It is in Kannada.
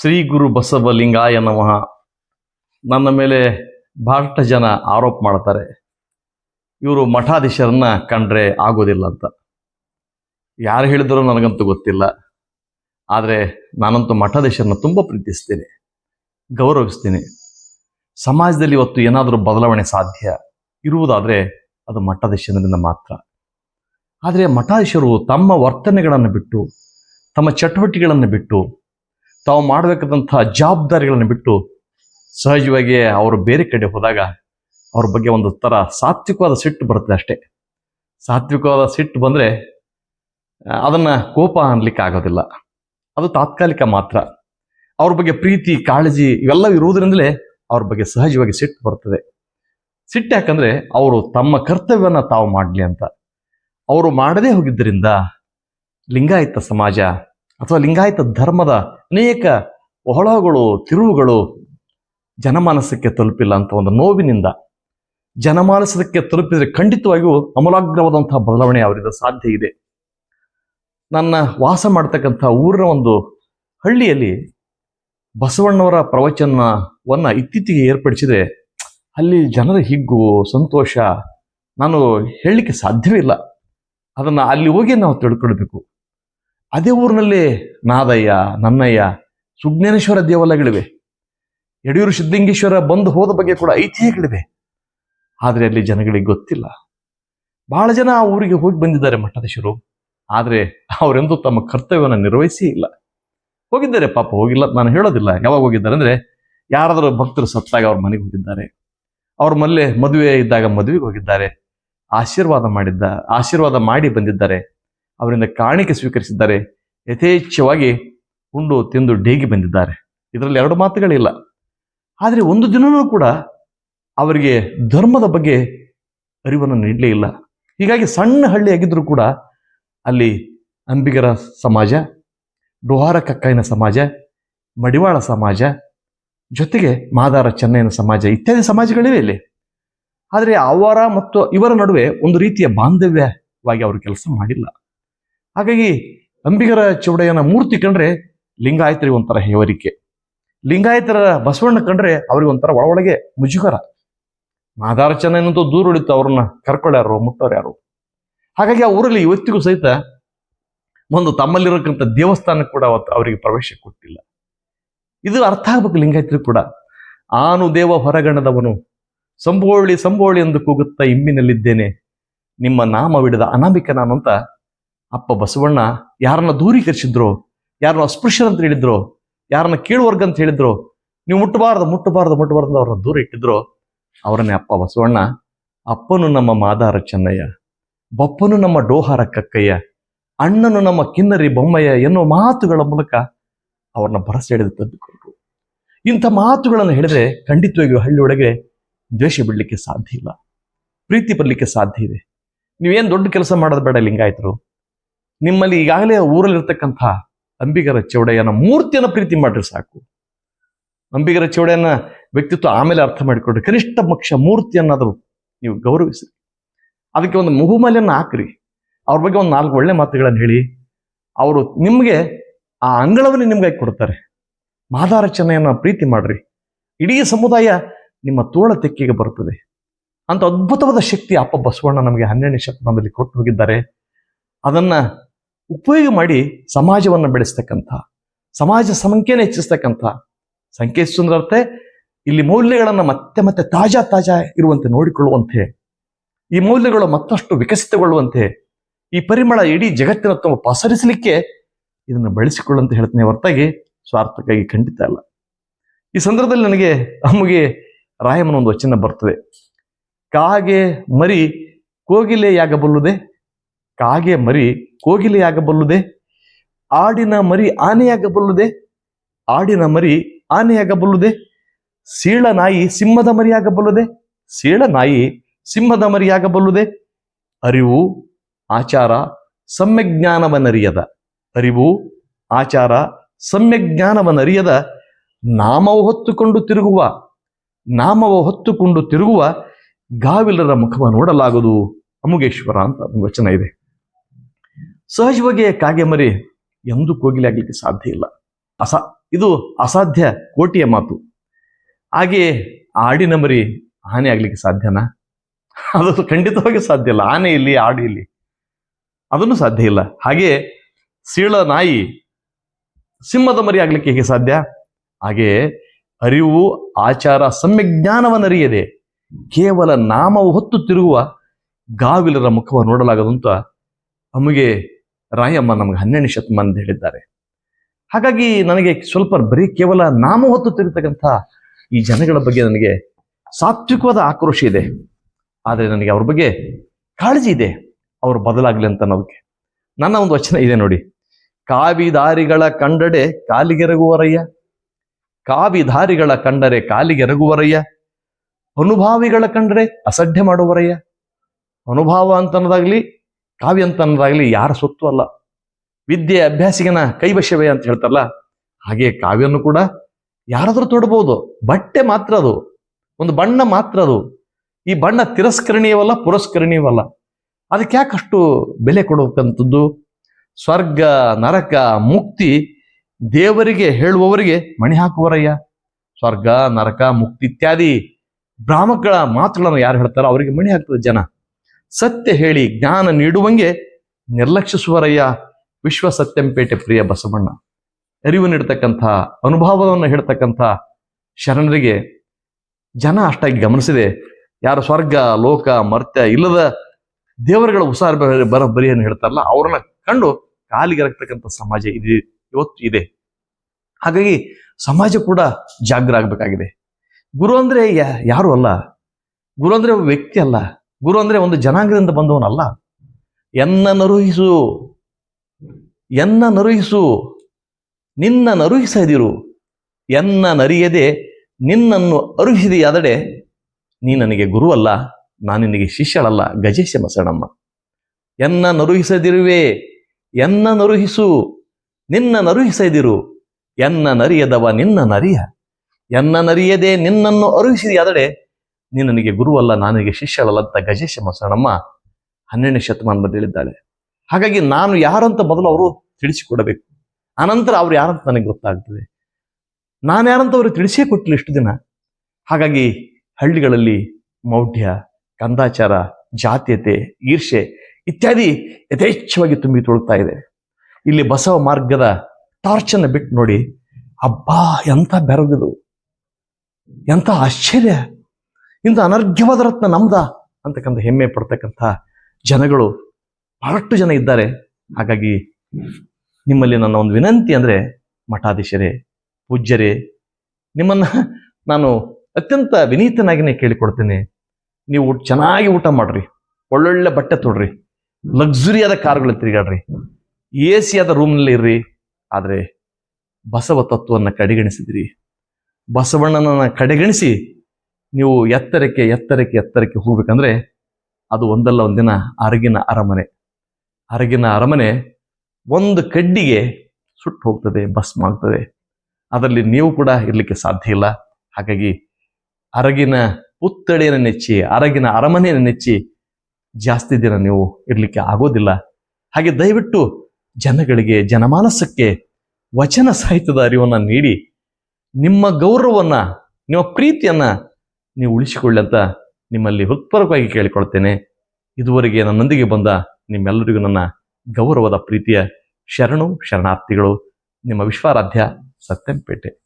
ಶ್ರೀ ಗುರು ಬಸವಲಿಂಗಾಯ ನಮಃ. ನನ್ನ ಮೇಲೆ ಬಹಳಷ್ಟು ಜನ ಆರೋಪ ಮಾಡ್ತಾರೆ. ಇವರು ಮಠಾಧೀಶರನ್ನ ಕಂಡ್ರೆ ಆಗೋದಿಲ್ಲ ಅಂತ. ಯಾರು ಹೇಳಿದ್ರು ನನಗಂತೂ ಗೊತ್ತಿಲ್ಲ. ಆದರೆ ನಾನಂತೂ ಮಠಾಧೀಶರನ್ನ ತುಂಬ ಪ್ರೀತಿಸ್ತೀನಿ. ಗೌರವಿಸ್ತೀನಿ. ಸಮಾಜದಲ್ಲಿ ಇವತ್ತು ಏನಾದರೂ ಬದಲಾವಣೆ ಸಾಧ್ಯ ಇರುವುದಾದರೆ ಅದು ಮಠಾಧೀಶರಿಂದ ಮಾತ್ರ. ಆದರೆ ಮಠಾಧೀಶರು ತಮ್ಮ ವರ್ತನೆಗಳನ್ನು ಬಿಟ್ಟು, ತಮ್ಮ ಚಟುವಟಿಕೆಗಳನ್ನು ಬಿಟ್ಟು ತಾವು ಮಾಡಬೇಕಾದಂತಹ ಜವಾಬ್ದಾರಿಗಳನ್ನು ಬಿಟ್ಟು ಸಹಜವಾಗಿ ಅವರು ಬೇರೆ ಕಡೆ ಹೋದಾಗ ಅವ್ರ ಬಗ್ಗೆ ಒಂದು ಥರ ಸಾತ್ವಿಕವಾದ ಸಿಟ್ಟು ಬರುತ್ತೆ ಅಷ್ಟೇ. ಸಾತ್ವಿಕವಾದ ಸಿಟ್ಟು ಬಂದರೆ ಅದನ್ನು ಕೋಪ ಅನ್ಲಿಕ್ಕೆ ಆಗೋದಿಲ್ಲ. ಅದು ತಾತ್ಕಾಲಿಕ ಮಾತ್ರ. ಅವ್ರ ಬಗ್ಗೆ ಪ್ರೀತಿ, ಕಾಳಜಿ ಇವೆಲ್ಲ ಇರುವುದರಿಂದಲೇ ಅವ್ರ ಬಗ್ಗೆ ಸಹಜವಾಗಿ ಸಿಟ್ಟು ಬರ್ತದೆ. ಸಿಟ್ಟು ಯಾಕಂದ್ರೆ ಅವರು ತಮ್ಮ ಕರ್ತವ್ಯನ ತಾವು ಮಾಡಲಿ ಅಂತ. ಅವರು ಮಾಡದೇ ಹೋಗಿದ್ದರಿಂದ ಲಿಂಗಾಯತ ಸಮಾಜ ಅಥವಾ ಲಿಂಗಾಯತ ಧರ್ಮದ ಅನೇಕ ಒಳಗಳು, ತಿರುವುಗಳು ಜನಮಾನಸಕ್ಕೆ ತಲುಪಿಲ್ಲ ಅಂತ ಒಂದು ನೋವಿನಿಂದ ಜನಮಾನಸಕ್ಕೆ ತಲುಪಿದರೆ ಖಂಡಿತವಾಗಿಯೂ ಅಮೂಲಾಗ್ರವಾದಂತಹ ಬದಲಾವಣೆ ಅವರಿಂದ ಸಾಧ್ಯ ಇದೆ. ನನ್ನ ವಾಸ ಮಾಡ್ತಕ್ಕಂಥ ಊರಿನ ಒಂದು ಹಳ್ಳಿಯಲ್ಲಿ ಬಸವಣ್ಣವರ ಪ್ರವಚನವನ್ನ ಇತ್ತೀಚೆಗೆ ಏರ್ಪಡಿಸಿದರೆ ಅಲ್ಲಿ ಜನರ ಹಿಗ್ಗು, ಸಂತೋಷ ನಾನು ಹೇಳಲಿಕ್ಕೆ ಸಾಧ್ಯವೇ ಇಲ್ಲ. ಅದನ್ನು ಅಲ್ಲಿ ಹೋಗಿ ನಾವು ತಿಳ್ಕೊಳ್ಬೇಕು. ಅದೇ ಊರಿನಲ್ಲಿ ನಾದಯ್ಯ, ನನ್ನಯ್ಯ, ಸುಜ್ಞಾನೇಶ್ವರ ದೇವಾಲಯಗಳಿವೆ. ಯಡಿಯೂರು ಸಿದ್ಧಲಿಂಗೇಶ್ವರ ಬಂದು ಹೋದ ಬಗ್ಗೆ ಕೂಡ ಐತಿಹ್ಯಗಳಿವೆ. ಆದರೆ ಅಲ್ಲಿ ಜನಗಳಿಗೆ ಗೊತ್ತಿಲ್ಲ. ಬಹಳ ಜನ ಆ ಊರಿಗೆ ಹೋಗಿ ಬಂದಿದ್ದಾರೆ ಮಠಾಧೀಶರು. ಆದರೆ ಅವರೆಂದೂ ತಮ್ಮ ಕರ್ತವ್ಯವನ್ನು ನಿರ್ವಹಿಸೇ ಇಲ್ಲ. ಹೋಗಿದ್ದಾರೆ ಪಾಪ, ಹೋಗಿಲ್ಲ ನಾನು ಹೇಳೋದಿಲ್ಲ. ಯಾವಾಗ ಹೋಗಿದ್ದಾರೆ ಅಂದರೆ ಯಾರಾದರೂ ಭಕ್ತರು ಸತ್ತಾಗ ಅವ್ರ ಮನೆಗೆ ಹೋಗಿದ್ದಾರೆ. ಅವ್ರ ಮಲ್ಲೆ ಮದುವೆ ಇದ್ದಾಗ ಮದುವೆಗೆ ಹೋಗಿದ್ದಾರೆ. ಆಶೀರ್ವಾದ ಮಾಡಿದ್ದ, ಆಶೀರ್ವಾದ ಮಾಡಿ ಬಂದಿದ್ದಾರೆ. ಅವರಿಂದ ಕಾಣಿಕೆ ಸ್ವೀಕರಿಸಿದ್ದಾರೆ. ಯಥೇಚ್ಛವಾಗಿ ಉಂಡು ತಿಂದು ಡೇಗಿ ಬಂದಿದ್ದಾರೆ. ಇದರಲ್ಲಿ ಎರಡು ಮಾತುಗಳಿಲ್ಲ. ಆದರೆ ಒಂದು ದಿನವೂ ಕೂಡ ಅವರಿಗೆ ಧರ್ಮದ ಬಗ್ಗೆ ಅರಿವನ್ನು ನೀಡಲೇ ಇಲ್ಲ. ಹೀಗಾಗಿ ಸಣ್ಣ ಹಳ್ಳಿಯಾಗಿದ್ದರೂ ಕೂಡ ಅಲ್ಲಿ ಅಂಬಿಗರ ಸಮಾಜ, ಡೋಹಾರ ಕಕ್ಕಾಯಿನ ಸಮಾಜ, ಮಡಿವಾಳ ಸಮಾಜ, ಜೊತೆಗೆ ಮಾದಾರ ಚೆನ್ನೈನ ಸಮಾಜ ಇತ್ಯಾದಿ ಸಮಾಜಗಳಿವೆ ಇಲ್ಲಿ. ಆದರೆ ಅವರ ಮತ್ತು ಇವರ ನಡುವೆ ಒಂದು ರೀತಿಯ ಬಾಂಧವ್ಯವಾಗಿ ಅವರು ಕೆಲಸ ಮಾಡಿಲ್ಲ. ಹಾಗಾಗಿ ಅಂಬಿಗರ ಚೌಡಯ್ಯನ ಮೂರ್ತಿ ಕಂಡ್ರೆ ಲಿಂಗಾಯತರಿಗೆ ಒಂಥರ ಹೆವರಿಕೆ. ಲಿಂಗಾಯತರ ಬಸವಣ್ಣ ಕಂಡ್ರೆ ಅವ್ರಿಗೆ ಒಂಥರ ಒಳಗೆ ಮುಜುಗರ. ಮಾದಾರ ಚೆನ್ನೈನಂತೂ ದೂರ ಉಳಿತು, ಅವ್ರನ್ನ ಕರ್ಕೊಳ್ಳ್ಯಾರು ಮುಟ್ಟೋರು ಯಾರು? ಹಾಗಾಗಿ ಆ ಊರಲ್ಲಿ ಇವತ್ತಿಗೂ ಸಹಿತ ಒಂದು ತಮ್ಮಲ್ಲಿರೋಕ್ಕಂಥ ದೇವಸ್ಥಾನ ಕೂಡ ಅವತ್ತು ಅವರಿಗೆ ಪ್ರವೇಶ ಕೊಟ್ಟಿಲ್ಲ. ಇದು ಅರ್ಥ ಆಗ್ಬೇಕು ಲಿಂಗಾಯತರು ಕೂಡ. ಆನು ದೇವ ಹೊರಗಣದವನು, ಸಂಬೋಳಿ ಸಂಬೋಳಿ ಎಂದು ಕೂಗುತ್ತಾ ಇಂಬಿನಲ್ಲಿದ್ದೇನೆ. ನಿಮ್ಮ ನಾಮವಿಡಿದ ಅನಾಮಿಕ ನಾನು ಅಂತ ಅಪ್ಪ ಬಸವಣ್ಣ ಯಾರನ್ನ ದೂರೀಕರಿಸಿದ್ರು, ಯಾರನ್ನ ಅಸ್ಪೃಶ್ಯರು ಅಂತ ಹೇಳಿದ್ರು, ಯಾರನ್ನ ಕೇಳುವರ್ಗ ಅಂತ ಹೇಳಿದ್ರು, ನೀವು ಮುಟ್ಟಬಾರ್ದು ಮುಟ್ಟಬಾರ್ದು ಮುಟ್ಟಬಾರ್ದು ಅವ್ರನ್ನ ದೂರ ಇಟ್ಟಿದ್ರು, ಅವರನ್ನೇ ಅಪ್ಪ ಬಸವಣ್ಣ, ಅಪ್ಪನು ನಮ್ಮ ಮಾದಾರ ಚೆನ್ನಯ್ಯ, ಬಪ್ಪನು ನಮ್ಮ ಡೋಹಾರ ಕಕ್ಕಯ್ಯ, ಅಣ್ಣನು ನಮ್ಮ ಕಿನ್ನರಿ ಬೊಮ್ಮಯ್ಯ ಎನ್ನುವ ಮಾತುಗಳ ಮೂಲಕ ಅವ್ರನ್ನ ಹಿಡಿದು ತಂದುಕೊಂಡ್ರು ಇಂಥ ಮಾತುಗಳನ್ನು ಹೇಳಿದ್ರೆ ಖಂಡಿತವಾಗಿಯೂ ಹಳ್ಳಿಯೊಳಗೆ ದ್ವೇಷ ಬಿಡಲಿಕ್ಕೆ ಸಾಧ್ಯ ಇಲ್ಲ. ಪ್ರೀತಿ ಬರಲಿಕ್ಕೆ ಸಾಧ್ಯ ಇದೆ. ನೀವೇನು ದೊಡ್ಡ ಕೆಲಸ ಮಾಡೋದು ಬೇಡ, ಲಿಂಗಾಯತರು. ನಿಮ್ಮಲ್ಲಿ ಈಗಾಗಲೇ ಊರಲ್ಲಿರ್ತಕ್ಕಂಥ ಅಂಬಿಗರ ಚೌಡಯ್ಯನ ಮೂರ್ತಿಯನ್ನು ಪ್ರೀತಿ ಮಾಡ್ರಿ ಸಾಕು. ಅಂಬಿಗರ ಚೌಡಯ್ಯನ ವ್ಯಕ್ತಿತ್ವ ಆಮೇಲೆ ಅರ್ಥ ಮಾಡಿಕೊಡ್ರಿ ಕನಿಷ್ಠ ಪಕ್ಷ ಮೂರ್ತಿಯನ್ನಾದರೂ ನೀವು ಗೌರವಿಸಿ ಅದಕ್ಕೆ ಒಂದು ಮುಹುಮಲೆಯನ್ನು ಹಾಕ್ರಿ. ಅವ್ರ ಬಗ್ಗೆ ಒಂದು ನಾಲ್ಕು ಒಳ್ಳೆ ಮಾತುಗಳನ್ನು ಹೇಳಿ. ಅವರು ನಿಮಗೆ ಆ ಅಂಗಳವನ್ನು ನಿಮ್ಗೆ ಕೊಡ್ತಾರೆ. ಮಾದಾರಚನೆಯನ್ನು ಪ್ರೀತಿ ಮಾಡ್ರಿ. ಇಡೀ ಸಮುದಾಯ ನಿಮ್ಮ ತೋಳ ತೆಕ್ಕಿಗೆ ಬರುತ್ತದೆ. ಅಂತ ಅದ್ಭುತವಾದ ಶಕ್ತಿ ಅಪ್ಪ ಬಸವಣ್ಣ ನಮಗೆ ಹನ್ನೆರಡನೇ ಶತಮಾನದಲ್ಲಿ ಕೊಟ್ಟು ಹೋಗಿದ್ದಾರೆ. ಅದನ್ನ ಉಪಯೋಗ ಮಾಡಿ ಸಮಾಜವನ್ನು ಬೆಳೆಸ್ತಕ್ಕಂಥ, ಸಮಾಜ ಸಂಖ್ಯೆನ ಹೆಚ್ಚಿಸ್ತಕ್ಕಂಥ ಹೆಚ್ಚಿಸುವುದರ ಇಲ್ಲಿ ಮೌಲ್ಯಗಳನ್ನು ಮತ್ತೆ ಮತ್ತೆ ತಾಜಾ ತಾಜಾ ಇರುವಂತೆ ನೋಡಿಕೊಳ್ಳುವಂತೆ, ಈ ಮೌಲ್ಯಗಳು ಮತ್ತಷ್ಟು ವಿಕಸಿತಗೊಳ್ಳುವಂತೆ, ಈ ಪರಿಮಳ ಇಡೀ ಜಗತ್ತಿನ ತುಂಬ ಪಸರಿಸಲಿಕ್ಕೆ ಇದನ್ನು ಬಳಸಿಕೊಳ್ಳುವಂತ ಹೇಳ್ತೀನಿ. ಹೊರತಾಗಿ ಸ್ವಾರ್ಥಕ್ಕಾಗಿ ಖಂಡಿತ ಅಲ್ಲ. ಈ ಸಂದರ್ಭದಲ್ಲಿ ನನಗೆ ನಮಗೆ ರಾಯಮ್ಮನ ಒಂದು ವಚನ ಬರ್ತದೆ. ಕಾಗೆ ಮರಿ ಕೋಗಿಲೆಯಾಗಬಲ್ಲುದೆ ಕಾಗೆ ಮರಿ ಕೋಗಿಲೆಯಾಗಬಲ್ಲುದೆ ಆಡಿನ ಮರಿ ಆನೆಯಾಗಬಲ್ಲುದೆ ಆಡಿನ ಮರಿ ಆನೆಯಾಗಬಲ್ಲುದೆ ಸೀಳ ನಾಯಿ ಸಿಂಹದ ಮರಿಯಾಗಬಲ್ಲುದೆ ಸೀಳ ನಾಯಿ ಸಿಂಹದ ಮರಿಯಾಗಬಲ್ಲುದೆ ಅರಿವು ಆಚಾರ ಸಮ್ಯಜ್ಞಾನವನ್ನರಿಯದ ಅರಿವು ಆಚಾರ ಸಮ್ಯಜ್ಞಾನವನರಿಯದ ನಾಮವು ಹೊತ್ತುಕೊಂಡು ತಿರುಗುವ, ನಾಮವು ಹೊತ್ತುಕೊಂಡು ತಿರುಗುವ ಗಾವಿಲರ ಮುಖವ ನೋಡಲಾಗದು. ಅಮುಗೇಶ್ವರ ಅಂತ ಒಂದು ವಚನ ಇದೆ. ಸಹಜವಾಗಿ ಕಾಗೆ ಮರಿ ಎಂದೂ ಕೋಗಿಲೆ ಆಗ್ಲಿಕ್ಕೆ ಸಾಧ್ಯ ಇಲ್ಲ. ಅಸ, ಇದು ಅಸಾಧ್ಯ ಕೋಟಿಯ ಮಾತು. ಹಾಗೆ ಆಡಿನ ಮರಿ ಆನೆ ಆಗ್ಲಿಕ್ಕೆ ಸಾಧ್ಯನಾ? ಅದು ಖಂಡಿತವಾಗಿ ಸಾಧ್ಯ ಇಲ್ಲ. ಆನೆ ಇಲ್ಲಿ, ಆಡು ಇಲ್ಲಿ. ಅದನ್ನು ಸಾಧ್ಯ ಇಲ್ಲ. ಹಾಗೆ ಸೀಳ ನಾಯಿ ಸಿಂಹದ ಮರಿ ಆಗ್ಲಿಕ್ಕೆ ಹೇಗೆ ಸಾಧ್ಯ? ಹಾಗೆ ಅರಿವು, ಆಚಾರ ಸಮ್ಯಜ್ಞಾನವನ್ನರಿಯದೆ ಕೇವಲ ನಾಮವು ಹೊತ್ತು ತಿರುಗುವ ಗಾವಿಲರ ಮುಖವನ್ನು ನೋಡಲಾಗದಂತ ನಮಗೆ ರಾಯಮ್ಮ ನಮಗೆ ಹನ್ನೆರಡು ಶತಮಾನ ಹೇಳಿದ್ದಾರೆ. ಹಾಗಾಗಿ ನನಗೆ ಸ್ವಲ್ಪ ಬರೀ ಕೇವಲ ನಾಮ ಹೊತ್ತು ತಿರುತಕ್ಕಂಥ ಈ ಜನಗಳ ಬಗ್ಗೆ ನನಗೆ ಸಾತ್ವಿಕವಾದ ಆಕ್ರೋಶ ಇದೆ. ಆದರೆ ನನಗೆ ಅವ್ರ ಬಗ್ಗೆ ಕಾಳಜಿ ಇದೆ. ಅವರು ಬದಲಾಗ್ಲಿ ಅಂತ ಅನ್ನೋದಕ್ಕೆ. ನನ್ನ ಒಂದು ವಚನ ಇದೆ ನೋಡಿ. ಕಾವಿದಾರಿಗಳ ಕಂಡಡೆ ಕಾಲಿಗೆರಗುವರಯ್ಯ. ಕಾವಿದಾರಿಗಳ ಕಂಡರೆ ಕಾಲಿಗೆರಗುವರಯ್ಯ. ಅನುಭಾವಿಗಳ ಕಂಡರೆ ಅಸಡ್ಡೆ ಮಾಡುವರಯ್ಯ. ಅನುಭಾವ ಅಂತ ಅನ್ನೋದಾಗ್ಲಿ ಕಾವ್ಯ ಅಂತ ಅನ್ನೋದಾಗ್ಲಿ ಯಾರ ಸೊತ್ತು ಅಲ್ಲ. ವಿದ್ಯೆ ಅಭ್ಯಾಸಿಗನ ಕೈವಶವೇ ಅಂತ ಹೇಳ್ತಾರಲ್ಲ, ಹಾಗೆ ಕಾವ್ಯನೂ ಕೂಡ ಯಾರಾದರೂ ತೊಡಬಹುದು. ಬಟ್ಟೆ ಮಾತ್ರ ಅದು, ಒಂದು ಬಣ್ಣ ಮಾತ್ರ ಅದು. ಈ ಬಣ್ಣ ತಿರಸ್ಕರಣೀಯವಲ್ಲ, ಪುರಸ್ಕರಣೀಯವಲ್ಲ. ಅದಕ್ಕೆ ಯಾಕಷ್ಟು ಬೆಲೆ ಕೊಡಬೇಕಂತದ್ದು? ಸ್ವರ್ಗ, ನರಕ, ಮುಕ್ತಿ ದೇವರಿಗೆ ಹೇಳುವವರಿಗೆ ಮಣಿ ಹಾಕುವರಯ್ಯ. ಸ್ವರ್ಗ, ನರಕ, ಮುಕ್ತಿ ಇತ್ಯಾದಿ ಬ್ರಾಹ್ಮಗಳ ಮಾತುಗಳನ್ನು ಯಾರು ಹೇಳ್ತಾರೋ ಅವರಿಗೆ ಮಣಿ ಹಾಕ್ತದೆ ಜನ. ಸತ್ಯ ಹೇಳಿ ಜ್ಞಾನ ನೀಡುವಂಗೆ ನಿರ್ಲಕ್ಷಿಸುವರಯ್ಯ ವಿಶ್ವ ಸತ್ಯಂಪೇಟೆ ಪ್ರಿಯ ಬಸವಣ್ಣ. ಅರಿವು ನೀಡತಕ್ಕಂಥ, ಅನುಭವವನ್ನು ಹೇಳ್ತಕ್ಕಂಥ ಶರಣರಿಗೆ ಜನ ಅಷ್ಟಾಗಿ ಗಮನಿಸಿದೆ. ಯಾರು ಸ್ವರ್ಗ, ಲೋಕ, ಮರ್ತ್ಯ ಇಲ್ಲದ ದೇವರುಗಳ ಉಸಾರ ಬರ- ಬರ, ಬರಿಯನ್ನು ಹೇಳ್ತಾರಲ್ಲ, ಅವ್ರನ್ನ ಕಂಡು ಕಾಲಿಗೆ ರಕ್ತಕ್ಕಂಥ ಸಮಾಜ ಇದೆ, ಇವತ್ತು ಇದೆ. ಹಾಗಾಗಿ ಸಮಾಜ ಕೂಡ ಜಾಗ್ರ ಆಗ್ಬೇಕಾಗಿದೆ. ಗುರು ಅಂದ್ರೆ ಯಾರು ಅಲ್ಲ. ಗುರು ಅಂದ್ರೆ ವ್ಯಕ್ತಿ ಅಲ್ಲ. ಗುರು ಅಂದರೆ ಒಂದು ಜನಾಂಗದಿಂದ ಬಂದವನಲ್ಲ. ಎನ್ನ ನರುಹಿಸು ಎನ್ನ ನರುಹಿಸು, ನಿನ್ನ ನರುಹಿಸದಿರು ಎನ್ನ ನರಿಯದೆ, ನಿನ್ನನ್ನು ಅರುಹಿದೆಯಾದಡೆ ನೀ ನನಗೆ ಗುರು ಅಲ್ಲ ನಾನು ನಿನಗೆ ಶಿಷ್ಯಳಲ್ಲ, ಗಜೇಶ ಮಸಣಮ್ಮ ಎನ್ನ ನರುಹಿಸದಿರುವೆ ಎನ್ನ ನರುಹಿಸು, ನಿನ್ನ ನರುಹಿಸದಿರು ಎನ್ನ ನರಿಯದವ ನಿನ್ನ ನರಿಯ. ಎನ್ನ ನರಿಯದೆ, ನಿನ್ನನ್ನು ಅರುಹಿಸಿದೆಯಾದಡೆ ನೀ ನನಗೆ ಗುರುವಲ್ಲ, ನನಗೆ ಶಿಷ್ಯಳಲ್ಲ ಅಂತ ಗಜೇಶ ಮಸಣಮ್ಮ ಹನ್ನೆರಡನೇ ಶತಮಾನದಲ್ಲಿ ಹೇಳಿದ್ದಾಳೆ. ಹಾಗಾಗಿ ನಾನು ಯಾರಂತ ಮೊದಲು ಅವರು ತಿಳಿಸಿಕೊಡಬೇಕು. ಆನಂತರ ಅವ್ರು ಯಾರಂತ ನನಗೆ ಗೊತ್ತಾಗ್ತದೆ. ನಾನು ಯಾರಂತ ಅವರು ತಿಳಿಸೇ ಕೊಟ್ಟಿಲ್ಲ ಇಷ್ಟು ದಿನ. ಹಾಗಾಗಿ ಹಳ್ಳಿಗಳಲ್ಲಿ ಮೌಢ್ಯ ಕಂದಾಚಾರ ಜಾತ್ಯತೆ ಈರ್ಷೆ ಇತ್ಯಾದಿ ಯಥೇಚ್ಛವಾಗಿ ತುಂಬಿ ತೊಳ್ತಾ ಇದೆ. ಇಲ್ಲಿ ಬಸವ ಮಾರ್ಗದ ಟಾರ್ಚನ್ನು ಬಿಟ್ಟು ನೋಡಿ, ಅಬ್ಬಾ, ಎಂಥ ಬೆರಗದು. ಎಂಥ ಆಶ್ಚರ್ಯ. ಇಂಥ ಅನರ್ಘ್ಯವಾದ ರತ್ನ ನಮ್ದ ಅಂತಕ್ಕಂಥ ಹೆಮ್ಮೆ ಪಡ್ತಕ್ಕಂಥ ಜನಗಳು ಬಹಳಷ್ಟು ಜನ ಇದ್ದಾರೆ. ಹಾಗಾಗಿ ನಿಮ್ಮಲ್ಲಿ ನನ್ನ ಒಂದು ವಿನಂತಿ ಅಂದ್ರೆ ಮಠಾಧೀಶರೇ, ಪೂಜ್ಯರೇ, ನಿಮ್ಮನ್ನ ನಾನು ಅತ್ಯಂತ ವಿನೀತನಾಗಿನೇ ಕೇಳಿಕೊಡ್ತೇನೆ. ನೀವು ಚೆನ್ನಾಗಿ ಊಟ ಮಾಡ್ರಿ. ಒಳ್ಳೊಳ್ಳೆ ಬಟ್ಟೆ ತೊಡ್ರಿ. ಲಕ್ಸುರಿಯಾದ ಕಾರುಗಳು ತಿರುಗಾಡ್ರಿ. ಎ ಸಿಯಾದ ರೂಮ್ನಲ್ಲಿ ಇರ್ರಿ. ಆದರೆ ಬಸವ ತತ್ವವನ್ನು ಕಡೆಗಣಿಸಿದ್ರಿ. ಬಸವಣ್ಣನನ್ನ ಕಡೆಗಣಿಸಿ ನೀವು ಎತ್ತರಕ್ಕೆ ಎತ್ತರಕ್ಕೆ ಎತ್ತರಕ್ಕೆ ಹೋಗ್ಬೇಕಂದ್ರೆ ಅದು ಒಂದಲ್ಲ, ಒಂದಿನ ಅರಗಿನ ಅರಮನೆ. ಅರಗಿನ ಅರಮನೆ ಒಂದು ಕಡ್ಡಿಗೆ ಸುಟ್ಟು ಹೋಗ್ತದೆ, ಭಸ್ಮ ಆಗ್ತದೆ. ಅದರಲ್ಲಿ ನೀವು ಕೂಡ ಇರಲಿಕ್ಕೆ ಸಾಧ್ಯ ಇಲ್ಲ. ಹಾಗಾಗಿ ಅರಗಿನ ಪುತ್ಥಳಿಯನ್ನು ನೆಚ್ಚಿ, ಅರಗಿನ ಅರಮನೆಯನ್ನು ನೆಚ್ಚಿ ಜಾಸ್ತಿ ದಿನ ನೀವು ಇರಲಿಕ್ಕೆ ಆಗೋದಿಲ್ಲ. ಹಾಗೆ ದಯವಿಟ್ಟು ಜನಗಳಿಗೆ, ಜನಮಾನಸಕ್ಕೆ ವಚನ ಸಾಹಿತ್ಯದ ಅರಿವನ್ನು ನೀಡಿ, ನಿಮ್ಮ ಗೌರವವನ್ನ, ನಿಮ್ಮ ಪ್ರೀತಿಯನ್ನ ನೀವು ಉಳಿಸಿಕೊಳ್ಳಿ ಅಂತ ನಿಮ್ಮಲ್ಲಿ ಹೃತ್ಪರವಾಗಿ ಕೇಳಿಕೊಳ್ತೇನೆ ಇದುವರೆಗೆ ನನ್ನೊಂದಿಗೆ ಬಂದ ನಿಮ್ಮೆಲ್ಲರಿಗೂ ನನ್ನ ಗೌರವದ ಪ್ರೀತಿಯ ಶರಣು, ಶರಣಾರ್ಥಿಗಳು, ನಿಮ್ಮ ವಿಶ್ವಾರಾಧ್ಯ ಸತ್ಯಂಪೇಟೆ.